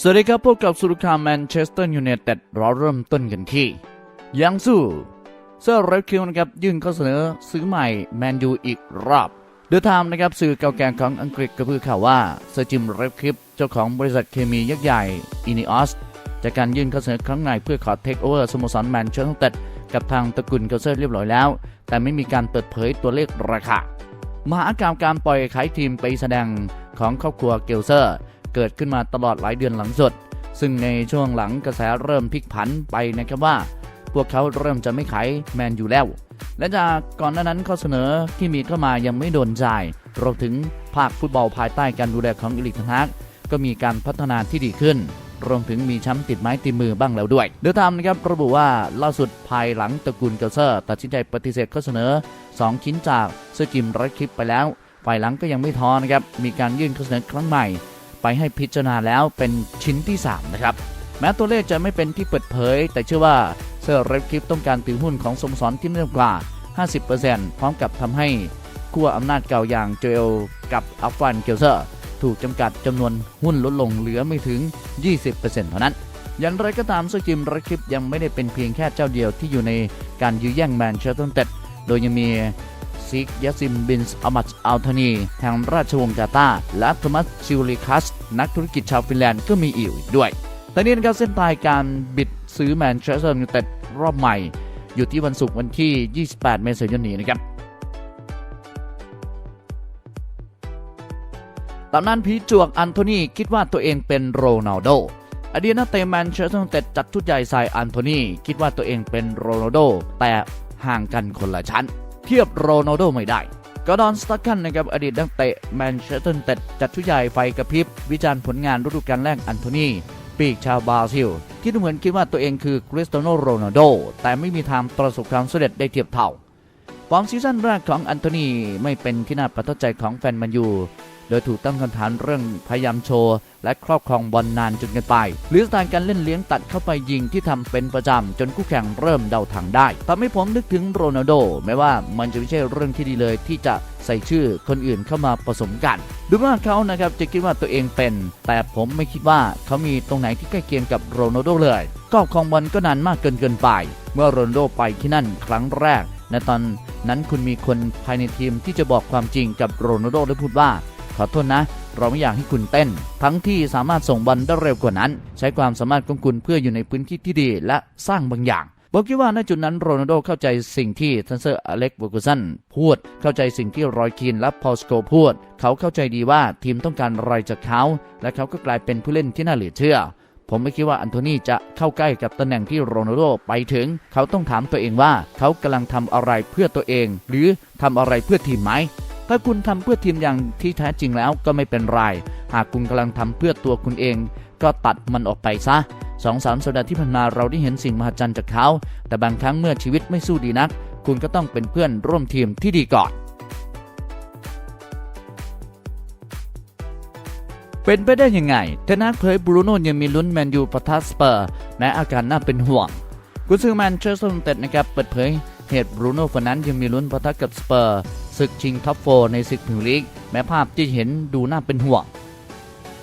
สวัสดีครับพบกับสุรคามแมนเชสเตอร์ยูไนเต็ดเราเริ่มต้นกันที่ยังสู้เซอร์เรดคิวนะครับยื่นข้อเสนอซื้อใหม่แมนยูอีกรอบเดอะไทม์นะครับสื่อเก่าแก่ของอังกฤษกระพือข่าวว่าเซอร์จิมเรดคิปเจ้าของบริษัทเคมียักษ์ใหญ่อินิออสจากการยื่นข้อเสนอครั้งใหม่เพื่อขอเทคโอเวอร์สโมสรแมนเชสเตอร์ยูไนเต็ดกับทางตระกูลเกลเซอร์เรียบร้อยแล้ว แต่ไม่มีการเปิดเผยตัวเลขราคามหากรรมการปล่อยขายทีมไปแสดงของครอบครัวเกลเซอร์ เกิดขึ้นมาตลอดหลายเดือนหลังสุด ซึ่งในช่วงหลังกระแสเริ่มพลิกผันไปนะครับว่า พวกเขาเริ่มจะไม่ขายแมนอยู่แล้ว และจากก่อนหน้านั้นข้อเสนอที่มีเข้ามายังไม่โดนใจรวมถึงภาคฟุตบอลภายใต้การดูแลของอิลิกทนฮักก็มีการพัฒนาที่ดีขึ้นรวมถึงมีแชมป์ติดไม้ติดมือบ้างแล้วด้วย เดอะไทม์นะครับระบุว่าล่าสุดภายหลังตระกูลเกลเซอร์ตัดสินใจปฏิเสธข้อเสนอ 2 ชิ้นจากเซอร์จิมรัดคลิปไปแล้ว ฝ่ายหลังก็ยังไม่ท้อนะครับ มีการยื่นข้อเสนอครั้งใหม่ ไปให้พิจารณาแล้วเป็นชิ้นที่ 3 นะครับ แม้ตัวเลขจะไม่เป็นที่เปิดเผย แต่เชื่อว่าเซอร์เรดคลิปต้องการถือหุ้นของสโมสรที่ม่ต่ำกว่า 50%พร้อมกับทำให้ขั้วอำนาจเก่าอย่างโจเอลกับอัฟฟานเกลเซอร์ถูกจำกัดจำนวนหุ้นลดลงเหลือไม่ถึง 20%เท่านั้นอย่างไรก็ตามเซอร์จิมรัคลิปยังไม่ได้เป็นเพียงแค่เจ้าเดียวที่อยู่ในการยื้อแย่งแมนเชสเตอร์ยูไนเต็ดโดยยังมี ซิกยาซิมบินส์อามัดอัลทานีแห่งราชวงศ์กาตาและโทมัสชิวลิคัส นักธุรกิจชาวฟินแลนด์ก็มีอีกด้วยแต่นี่นะครับเส้นตายการบิดซื้อแมนเชสเตอร์ยูไนเต็ดรอบใหม่ อยู่ที่วันศุกร์วันที่ 28 เมษายนนี้นะครับตอนนั้นผีจวกอันโทนีคิดว่าตัวเองเป็นโรนัลโดอดีตนักเตะแมนเชสเตอร์ยูไนเต็ดจัดชุดใหญ่ใส่อันโทนีคิดว่าตัวเองเป็นโรนัลโดแต่ห่างกันคนละชั้น เทียบโรนัลโดไม่ได้กอดอนสตักกันนะครับอดีตนักเตะแมนเชสเตอร์เต็ดจัดชุดใหญ่ไฟกระพริบ วิจารณ์ผลงานฤดูกาลแรกอันโทนีปีกชาวบราซิล ที่ดูเหมือนคิดว่าตัวเองคือคริสเตียโนโรนัลโด แต่ไม่มีทางประสบความสำเร็จได้เทียบเท่าฟอร์มซีซั่นแรกของอันโทนีไม่เป็นที่น่าประทับใจของแฟนแมันยู โดยถูกตั้งคำถามเรื่องพยายามโชว์ และครอบครองบอลนานจนเกินไป หรือสไตล์การเล่นเลี้ยงตัดเข้าไปยิงที่ทำเป็นประจำจนคู่แข่งเริ่มเดาทางได้ทำให้ผมนึกถึงโรนัลโดแม้ว่ามันจะไม่ใช่เรื่องที่ดีเลยที่จะใส่ชื่อคนอื่นเข้ามาผสมกัน ดูว่าเขานะครับจะคิดว่าตัวเองเป็น แต่ผมไม่คิดว่าเขามีตรงไหนที่ใกล้เคียงกับโรนัลโดเลยครอบครองบอลก็นานมากเกินเกินไป เมื่อโรนัลโดไปที่นั่นครั้งแรกในตอนนั้นคุณมีคนภายในทีมที่จะบอกความจริงกับโรนัลโดและพูดว่า ขอโทษนะ เราไม่อยากให้คุณเต้น ทั้งที่สามารถส่งบอลได้เร็วกว่านั้น ใช้ความสามารถของคุณเพื่ออยู่ในพื้นที่ที่ดีและสร้างบางอย่างผมคิดว่าณจุดนั้นโรนัลโดเข้าใจสิ่งที่ทันเซอร์อเล็กบูกูสันพูด เข้าใจสิ่งที่รอยคีนและพอสโกพูด เขาเข้าใจดีว่าทีมต้องการอะไรจากเขา และเขาก็กลายเป็นผู้เล่นที่น่าเหลือเชื่อ ผมไม่คิดว่าอันโทนีจะเข้าใกล้กับตำแหน่งที่โรนัลโดไปถึง เขาต้องถามตัวเองว่า เขากำลังทำอะไรเพื่อตัวเอง หรือทำอะไรเพื่อทีมไหม ถ้าคุณทำเพื่อทีมอย่างที่แท้จริงแล้วก็ไม่เป็นไร หากคุณกำลังทำเพื่อตัวคุณเอง ก็ตัดมันออกไปซะสองสามสัปดาห์ที่ผ่านมาเราได้เห็นสิ่งมหัศจรรย์จากเขา แต่บางครั้งเมื่อชีวิตไม่สู้ดีนัก คุณก็ต้องเป็นเพื่อนร่วมทีมที่ดีก่อน เป็นไปได้ยังไงเทนนักเผยบรูโน่ยังมีลุ้นแมนยูปะทะสเปอร์แม้อาการน่าเป็นห่วง กุนซือแมนเชสเตอร์ยูไนเต็ดนะครับเปิดเผยเหตุบรูโน่คนนั้นยังมีลุ้นปะทะกับสเปอร์ ศึกชิงท็อปโฟในศึกพรีเมียร์ลีก แม้ภาพที่เห็นดูน่าเป็นห่วง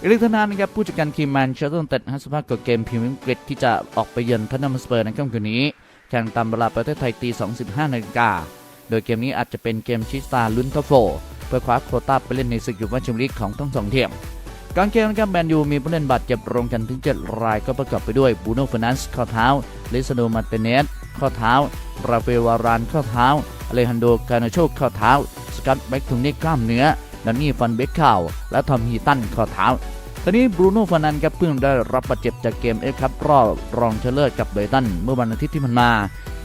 อีลิกธนานะครับผู้จัดการทีมแมนเชสเตอร์ยูไนเต็ดให้สัมภาษณ์กับเกมพรีเมียร์ลีกที่จะออกไปเยือนทันนัมสเปอร์ในค่ำคืนนี้ แข่งตามเวลาประเทศไทยตี25นาฬิกาโดยเกมนี้อาจจะเป็นเกมชิสตาลุ้นท็อปโฟเพื่อคว้าโควต้าไปเล่นในศึกยูฟ่าแชมเปี้ยนลีกของทั้งสองทีมการเกมนะครับแมนยูมีผู้เล่นบาดเจ็บรวมกันถึง 7 รายก็ประกอบไปด้วยบูโน่ฟอร์นันส์ข้อเท้าลิซาโดมาเตเนสข้อเท้าราเฟลวารานข้อเท้า อเลฮันโดกานโชข้อเท้า สกัตแบ็กทุงนิกกล้ามเนื้อดันนี่ฟันเบคข่าว และทอมฮีตันข้อเท้าตอนนี้บรูโน่ฟานันครับเพิ่งได้รับบาดเจ็บจากเกมเอฟครับรอบรองชนะเลิศกับเบรตันเมื่อวันอาทิตย์ที่ผ่านมา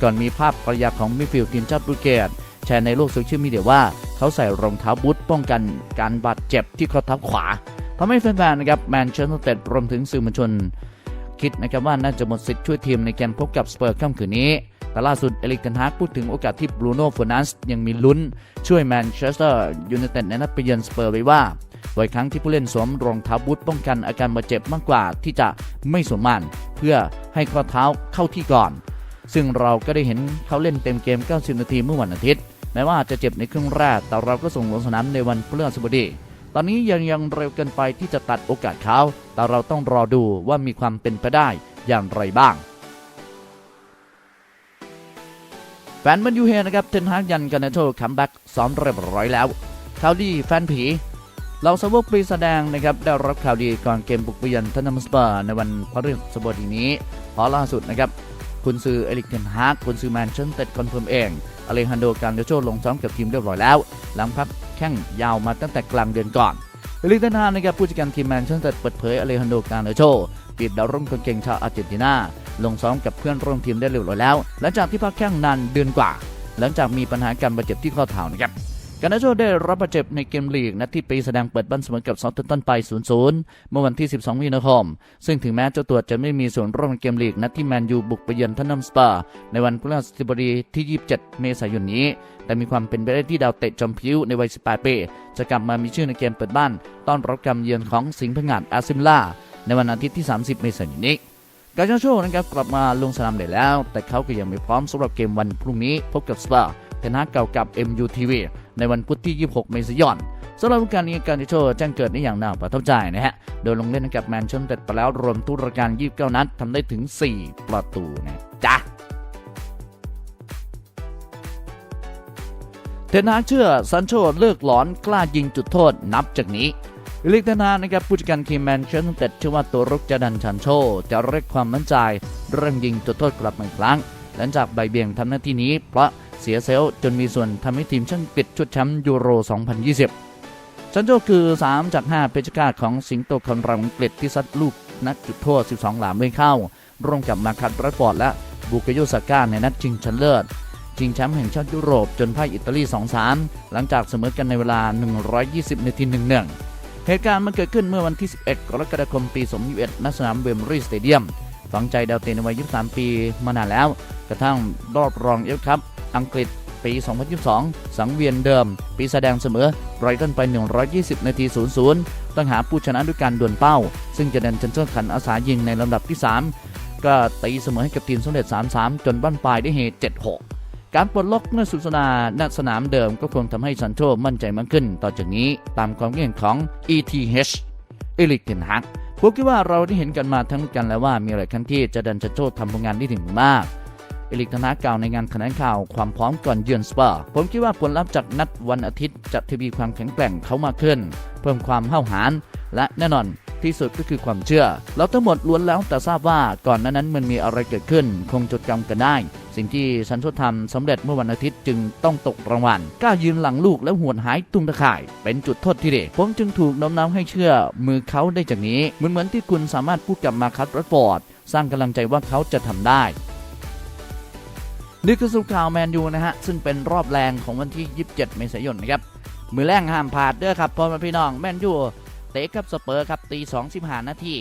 ก่อนมีภาพภรรยาของมิฟิลทีมชาติโปรเกสแชร์ในโลกโซเชียลมีเดียว่า เขาใส่รองเท้าบูทป้องกันการบาดเจ็บที่ข้อเท้าขวาทำให้แฟนๆนะครับแมนเชสเตอร์ยูไนเต็ดรวมถึงสื่อมวลชน คิดนะครับว่าน่าจะหมดสิทธิ์ช่วยทีมในเกมพบกับสเปอร์ค่ำคืนนี้ แต่ล่าสุดเอลิกเทนฮากพูดถึงโอกาสที่บรูโน่ฟอนันส์ยังมีลุ้น ช่วยแมนเชสเตอร์ยูไนเต็ดในนัดไปเยือนสเปอร์ไว้ว่าบ่อยครั้งที่ผู้เล่นสวมรองเท้าบูทป้องกันอาการบาดเจ็บมากกว่าที่จะไม่สวมมันเพื่อให้ข้อเท้าเข้าที่ก่อน ซึ่งเราก็ได้เห็นเขาเล่นเต็มเกม 90 นาทีเมื่อวันอาทิตย์ แม้ว่าจะเจ็บในครึ่งแรก แต่เราก็ส่งลงสนามในวันพฤหัสบดี ตอนนี้ยังยังเร็วเกินไปที่จะตัดโอกาสเขาแต่เราต้องรอดูว่ามีความเป็นไปได้อย่างไรบ้างแฟนมันยูเฮนะครับเทนฮากยันกันนโชคัมแบ็กซ้อมเรียบร้อยแล้วข่าวดีแฟนผีเราสาวกปีแสดงนะครับได้รับข่าวดีก่อนเกมบุกไปยือนทันนัมสเปอร์ในวันพฤหัสบดีนี้เพราะล่าสุดนะครับคุณซื้อเอริกเทนฮากคุณซื้อแมนเชสเตอร์คอนเฟิร์มเองอเลฮันโดการเดโชลงซ้อมกับทีมเรียบร้อยแล้ว หลังพัก แข้งยาวมาตั้งแต่กลางเดือนก่อนลิกเทนฮากนะครับผู้จัดการทีมแมนเชสเตอร์เปิดเผยอเลฮันโดกาเนโชปิดดาวรุ่งคนเก่งชาวอาร์เจนตินา ลงซ้อมกับเพื่อนร่วมทีมได้เรียบร้อยแล้ว หลังจากที่พักแข้งนานเดือนกว่า หลังจากมีปัญหาการบาดเจ็บที่ข้อเท้านะครับ กานาโชได้รับบาดเจ็บในเกมลีกนัดที่ปีแสดงเปิดบ้านเสมอกับซอฟต์ตันไป 0-0 เมื่อวันที่ 12 มีนาคม ซึ่งถึงแม้เจ้าตัวจะไม่มีส่วนร่วมในเกมลีกนัดที่แมนยูบุกไปเยือนทันนัมสปาร์ในวันพฤหัสบดีที่ 27 เมษายนนี้ แต่มีความเป็นไปได้ที่ดาวเตะจอมพิวในวัย 18 ปี จะกลับมามีชื่อในเกมเปิดบ้าน ต้อนรับการเยือนของสิงห์พงาดอาซิมล่าในวันอาทิตย์ที่ 30 เมษายนนี้การนาโชนะครับกลับมาลงสนามได้แล้ว แต่เขาก็ยังไม่พร้อมสำหรับเกมวันพรุ่งนี้พบกับสปาเทนฮากเก่ากับ MUTV ในวันพุธที่ 26 เมษายนสำหรับการนี้การดิโชแจ้งเกิดได้อย่างน่าประทับใจนะฮะ โดยลงเล่นให้กับแมนเชสเตอร์ไปแล้วรวมทุกรายการ 29 นัดทำได้ถึง 4 ประตูนะจ๊ะเทนฮากเชื่อซันโชเลิกหลอนกล้ายิงจุดโทษนับจากนี้เลิกเทนานะครับผู้จัดการทีมแมนเชสเตอร์เชื่อว่าตัวรุกจะดันชันโช จะเรียกความมั่นใจ เรื่องยิงจุดโทษกลับมาอีกครั้ง หลังจากใบเบี่ยงทำหน้าที่นี้เพราะ เสียเซลล์จนมีส่วนทำให้ทีมช่างปิดชุดแชมป์ยูโร 2020 ซันโชคือ 3 จาก 5 เพชรกาของสิงโตคอนรังอังกฤษที่ซัดลูกนัดจุดโทษ 12 หลามไม่เข้า ร่วมกับมาคัตรัสฟอร์ดและบูกโยซาก้าในนัดชิงชนะเลิศชิงแชมป์แห่งชาติยุโรปจนพ่ายอิตาลี 2-3 หลังจากเสมอกันในเวลา 120 นาที 1-1 เหตุการณ์มันเกิดขึ้นเมื่อวันที่ 11 กรกฎาคม ปี 2021ณสนามเวมบรีสเตเดียม ฝังใจดาวเตะในวัย 23 ปีมานานแล้ว กระทั่งรอบรองเอฟครับ อังกฤษปี 2022 สังเวียนเดิม ปีแสดงเสมอไรตันไป 120 นาที 00 ต้องหาผู้ชนะด้วยการดวลเป้า ซึ่งจะเดนชันเชอร์ขันอาสายิงในลำดับที่ 3 ก็ตีเสมอให้กับทีมสมเด็จ 3-3 จนบ้านปลายได้เฮ7-6 การปลดล็อกเมื่อสุสนาณสนามเดิมก็คงทำให้ซันโชมั่นใจมากขึ้น ต่อจากนี้ตามความเห็นของ ETH เอลิกเทนฮักผมคิดว่าเราได้เห็นกันมาทั้งกันแล้วว่ามีหลายครั้งที่จะดันชันโชทำผลงานได้ถึงมาก เอลิกธนากล่าวในงานแถลงข่าวความพร้อมก่อนเยือนสเปอร์ผมคิดว่าผลลัพธ์จากนัดวันอาทิตย์จะทวีความแข็งแกร่งเขามากขึ้น เพิ่มความเห้าหาญและแน่นอนที่สุดก็คือความเชื่อ เราทั้งหมดล้วนแล้วแต่ทราบว่าก่อนน้านั้นมันมีอะไรเกิดขึ้น คงจดจำกันได้ สิ่งที่ฉันชดทำสำเร็จเมื่อวันอาทิตย์จึงต้องตกรางวัลกล้ายืนหลังลูกแล้วหวนหายตุ้งตะข่าย เป็นจุดโทษที่เด็ผมจึงถูกน้มน้าวให้เชื่อมือเขาได้จากนี้เหมือนเหมือนที่คุณสามารถพูดกับมาคัตรัสฟอร์ดสร้างกำลังใจว่าเขาจะทำได้ นี่คือสุข่าวแมนยูนะฮะ ซึ่งเป็นรอบแรงของวันที่ 27 เมษายนนะครับ มือแรงห้ามพลาดเด้อครับพ่อแม่พี่น้องแมนยูเตะกับสเปอร์ครับตี2 15นาที